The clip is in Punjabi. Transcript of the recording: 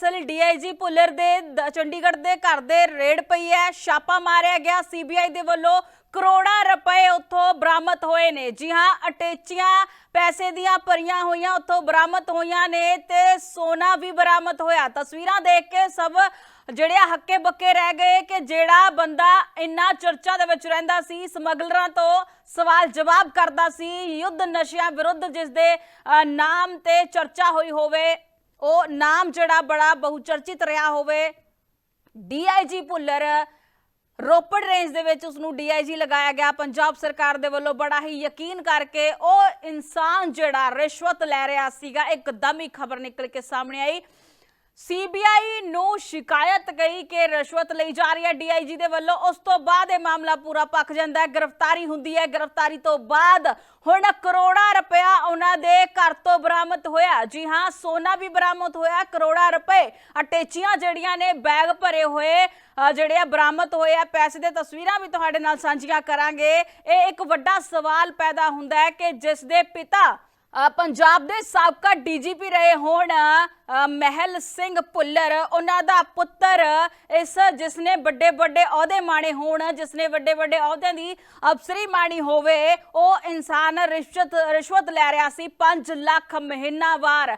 ਦਰਅਸਲ ਡੀਆਈਜੀ ਭੁੱਲਰ ਦੇ ਚੰਡੀਗੜ੍ਹ ਦੇ ਘਰ ਦੇ ਰੇਡ ਪਈ ਹੈ, ਛਾਪਾ ਮਾਰਿਆ ਗਿਆ। ਸੀਬੀਆਈ ਦੇ ਵੱਲੋਂ ਕਰੋੜਾਂ ਰੁਪਏ ਉੱਥੋਂ ਬਰਾਮਦ ਹੋਏ ਨੇ। ਜੀ ਹਾਂ, ਅਟੇਚੀਆਂ ਪੈਸੇ ਦੀਆਂ ਭਰੀਆਂ ਹੋਈਆਂ ਉੱਥੋਂ ਬਰਾਮਦ ਹੋਈਆਂ ਨੇ ਤੇ ਸੋਨਾ ਵੀ ਬਰਾਮਦ ਹੋਇਆ। ਤਸਵੀਰਾਂ ਦੇਖ ਕੇ ਸਭ ਜਿਹੜੇ ਹੱਕੇ ਬੱਕੇ ਰਹਿ ਗਏ ਕਿ ਜਿਹੜਾ ਬੰਦਾ ਇੰਨਾ ਚਰਚਾ ਦੇ ਵਿੱਚ ਰਹਿੰਦਾ ਸੀ, ਸਮਗਲਰਾਂ ਤੋਂ ਸਵਾਲ ਜਵਾਬ ਕਰਦਾ ਸੀ, ਯੁੱਧ ਨਸ਼ਿਆਂ ਵਿਰੁੱਧ ਜਿਸ ਦੇ ਨਾਮ ਤੇ ਚਰਚਾ ਹੋਈ ਹੋਵੇ ਉਹ ਨਾਮ ਜਿਹੜਾ ਬੜਾ ਬਹੁਚਰਚਿਤ ਰਿਹਾ ਹੋਵੇ ਡੀਆਈਜੀ ਭੁੱਲਰ, ਰੋਪੜ ਰੇਂਜ ਦੇ ਵਿੱਚ ਉਸ ਨੂੰ ਡੀਆਈਜੀ ਲਗਾਇਆ ਗਿਆ। ਪੰਜਾਬ ਸਰਕਾਰ ਦੇ ਵੱਲੋਂ ਬੜਾ ਹੀ ਯਕੀਨ ਕਰਕੇ ਉਹ ਇਨਸਾਨ ਜਿਹੜਾ ਰਿਸ਼ਵਤ ਲੈ ਰਿਹਾ ਸੀਗਾ, ਇੱਕਦਮ ਹੀ ਖਬਰ ਨਿਕਲ ਕੇ ਸਾਹਮਣੇ ਆਈ। ਸੀਬੀਆਈ ਨੂੰ ਸ਼ਿਕਾਇਤ ਗਈ ਕਿ ਰਿਸ਼ਵਤ ਲਈ ਜਾ ਰਹੀ ਹੈ ਡੀਆਈਜੀ ਦੇ ਵੱਲੋਂ। ਉਸ ਤੋਂ ਬਾਅਦ ਇਹ ਮਾਮਲਾ ਪੂਰਾ ਪੱਕ ਜਾਂਦਾ ਹੈ। ਗ੍ਰਿਫਤਾਰੀ ਹੁੰਦੀ ਹੈ। ਗ੍ਰਿਫਤਾਰੀ ਤੋਂ ਬਾਅਦ ਹੁਣ ਕਰੋੜਾਂ ਰੁਪਏ ਉਹਨਾਂ ਦੇ ਘਰ ਤੋਂ ਬਰਾਮਦ ਹੋਇਆ। ਜੀ ਹਾਂ ਸੋਨਾ ਵੀ ਬਰਾਮਦ ਹੋਇਆ। ਕਰੋੜਾਂ ਰੁਪਏ ਅਟੇਚੀਆਂ ਜਿਹੜੀਆਂ ਨੇ ਬੈਗ ਭਰੇ ਹੋਏ ਅ, ਜਿਹੜੇ ਆ ਬਰਾਮਦ ਹੋਏ ਆ। ਪੈਸੇ ਦੇ ਤਸਵੀਰਾਂ ਵੀ ਤੁਹਾਡੇ ਨਾਲ ਸਾਂਝੀਆਂ ਕਰਾਂਗੇ। ਇਹ ਇੱਕ ਵੱਡਾ ਸਵਾਲ ਪੈਦਾ ਹੁੰਦਾ ਹੈ ਕਿ ਜਿਸ ਦੇ ਪਿਤਾ ਪੰਜਾਬ ਦੇ ਸਾਬਕਾ ਡੀਜੀਪੀ ਰਹੇ ਹੋਣ ਮਹਿਲ ਸਿੰਘ ਭੁੱਲਰ। ਉਹਨਾਂ ਦਾ ਪੁੱਤਰ ਇਸ ਜਿਸ ਨੇ ਵੱਡੇ ਵੱਡੇ ਅਹੁਦੇ ਮਾਣੇ ਹੋਣ ਜਿਸ ਨੇ ਵੱਡੇ ਵੱਡੇ ਅਹੁਦਿਆਂ ਦੀ ਅਫਸਰੀ ਮਾਣੀ ਹੋਵੇ, ਉਹ ਇਨਸਾਨ ਰਿਸ਼ਵਤ ਰਿਸ਼ਵਤ ਲੈ ਰਿਹਾ ਸੀ 5 ਲੱਖ ਮਹੀਨਾਵਾਰ।